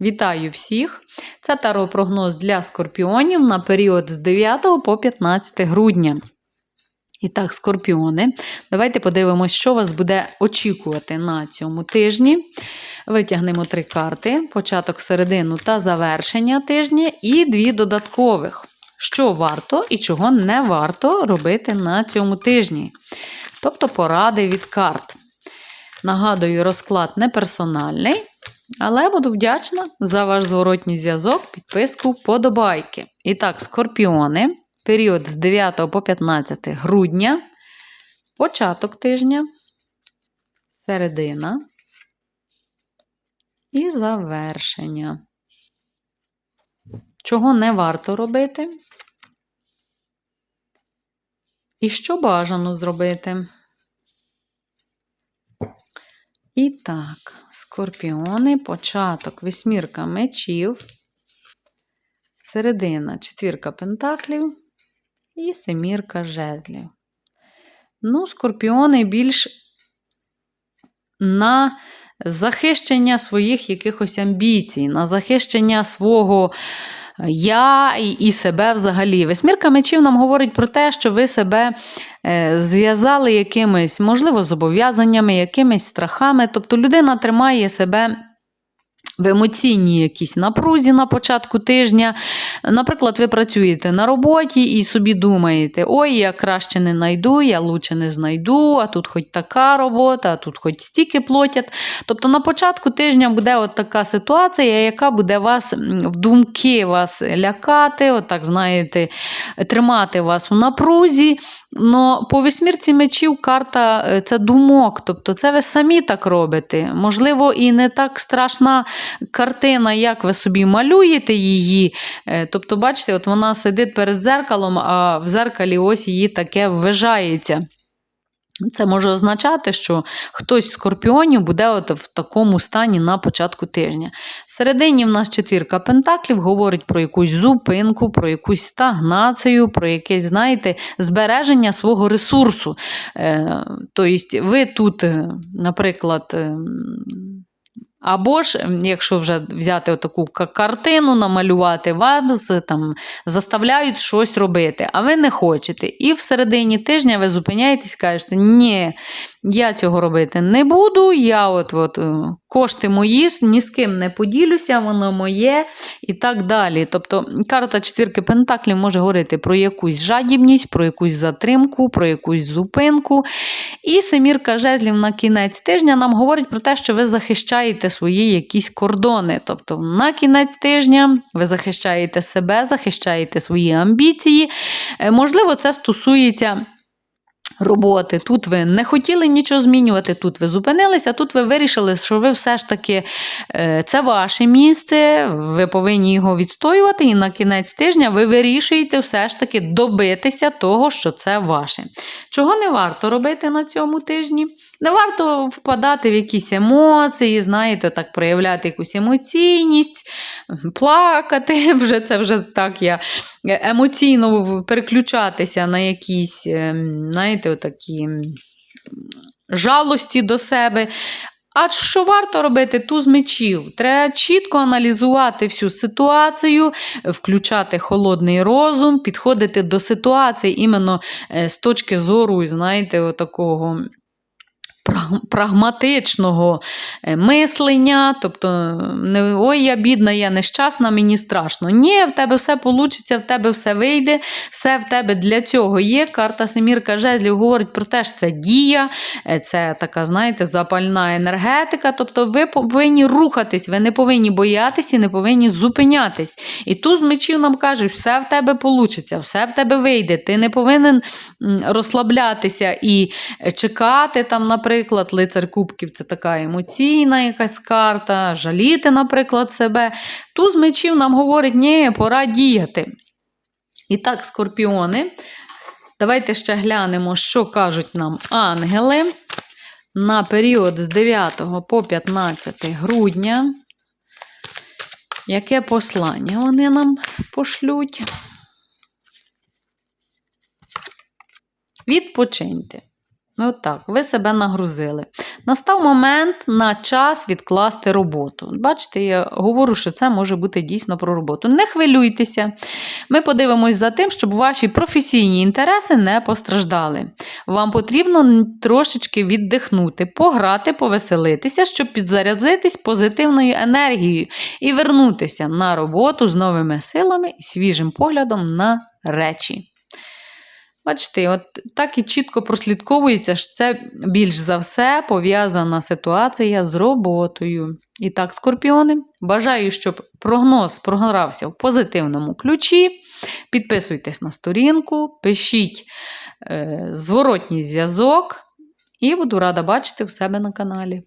Вітаю всіх! Це таро-прогноз для скорпіонів на період з 9 по 15 грудня. І так, скорпіони, давайте подивимося, що вас буде очікувати на цьому тижні. Витягнемо три карти: початок, середину та завершення тижня, і дві додаткових. Що варто і чого не варто робити на цьому тижні. Тобто поради від карт. Нагадую, розклад не персональний. Але буду вдячна за ваш зворотній зв'язок, підписку, подобайки. І так, скорпіони, період з 9 по 15 грудня, початок тижня, середина і завершення. Чого не варто робити? І що бажано зробити? І так, скорпіони, початок, вісьмірка мечів, середина, четвірка пентаклів і семірка жезлів. Ну, скорпіони більш на захищення своїх якихось амбіцій, на захищення свого я і, себе взагалі. Восьмірка мечів нам говорить про те, що ви себе е, зв'язали якимись, можливо, зобов'язаннями, якимись страхами. Тобто людина тримає себе. В емоційній якійсь напрузі на початку тижня. Наприклад, ви працюєте на роботі і собі думаєте, ой, я краще не знайду, я лучше не знайду, а тут хоч така робота, а тут хоч стільки платять. Тобто на початку тижня буде от така ситуація, яка буде вас в думки вас лякати, отак, знаєте, тримати вас у напрузі. Но по вісьмірці мечів карта е, це думок, тобто це ви самі так робите. Можливо, і не так страшна картина, як ви собі малюєте її. Е, Тобто, бачите, от вона сидить перед зеркалом, а в зеркалі ось її таке ввижається. Це може означати, що хтось з скорпіонів буде от в такому стані на початку тижня. Всередині в нас четвірка пентаклів говорить про якусь зупинку, про якусь стагнацію, про якесь, знаєте, збереження свого ресурсу. Тобто, ви тут, е, наприклад, ем, або ж, якщо вже взяти таку картину, намалювати вас, там, заставляють щось робити, а ви не хочете. І в середині тижня ви зупиняєтесь і кажете, ні, я цього робити не буду, я от, от кошти мої, ні з ким не поділюся, воно моє і так далі. Тобто карта четвірки Пентаклів може говорити про якусь жадібність, про якусь затримку, про якусь зупинку. І семірка жезлів на кінець тижня нам говорить про те, що ви захищаєте свої якісь кордони. Тобто, на кінець тижня ви захищаєте себе, захищаєте свої амбіції. Е, можливо, це стосується. Роботи. Тут ви не хотіли нічого змінювати, тут ви зупинилися, тут ви вирішили, що ви все ж таки е, це ваше місце, ви повинні його відстоювати, і на кінець тижня ви вирішуєте все ж таки добитися того, що це ваше. Чого не варто робити на цьому тижні? Не варто впадати в якісь емоції, знаєте, так проявляти якусь емоційність, плакати. Вже це вже так я емоційно переключатися на якісь, ем, знаєте, отакі жалості до себе. А що варто робити ту з мечів? Треба чітко аналізувати всю ситуацію, включати холодний розум, підходити до ситуації іменно е, з точки зору, знаєте, такого прагматичного е, мислення, тобто, не ой, я бідна, я нещасна, мені страшно. Ні, в тебе все вийде, в тебе все вийде, все в тебе для цього є. Карта Семірка Жезлів говорить про те, що це дія, е, це така, знаєте, запальна енергетика. Тобто ви повинні рухатись, ви не повинні боятися і не повинні зупинятись. І тут з мечів нам кажуть, все в тебе вийде, все в тебе вийде. Ти не повинен розслаблятися і чекати там, наприклад наприклад, лицар Кубків це така емоційна якась карта, жаліти, наприклад, себе. Туз мечів нам говорить, ні, пора діяти. І так, скорпіони. Давайте ще глянемо, що кажуть нам ангели на період з 9 по 15 грудня. Яке послання вони нам пошлють? Відпочиньте. Ну так, ви себе нагрузили. Настав момент на час відкласти роботу. Бачите, я говорю, що це може бути дійсно про роботу. Не хвилюйтеся. Ми подивимось за тим, щоб ваші професійні інтереси не постраждали. Вам потрібно трошечки віддихнути, пограти, повеселитися, щоб підзарядитись позитивною енергією і вернутися на роботу з новими силами і свіжим поглядом на речі. Бачите, от так і чітко прослідковується, що це більш за все пов'язана ситуація з роботою. І так, скорпіони, бажаю, щоб прогноз програвся в позитивному ключі. Підписуйтесь на сторінку, пишіть е, зворотній зв'язок, і буду рада бачити в себе на каналі.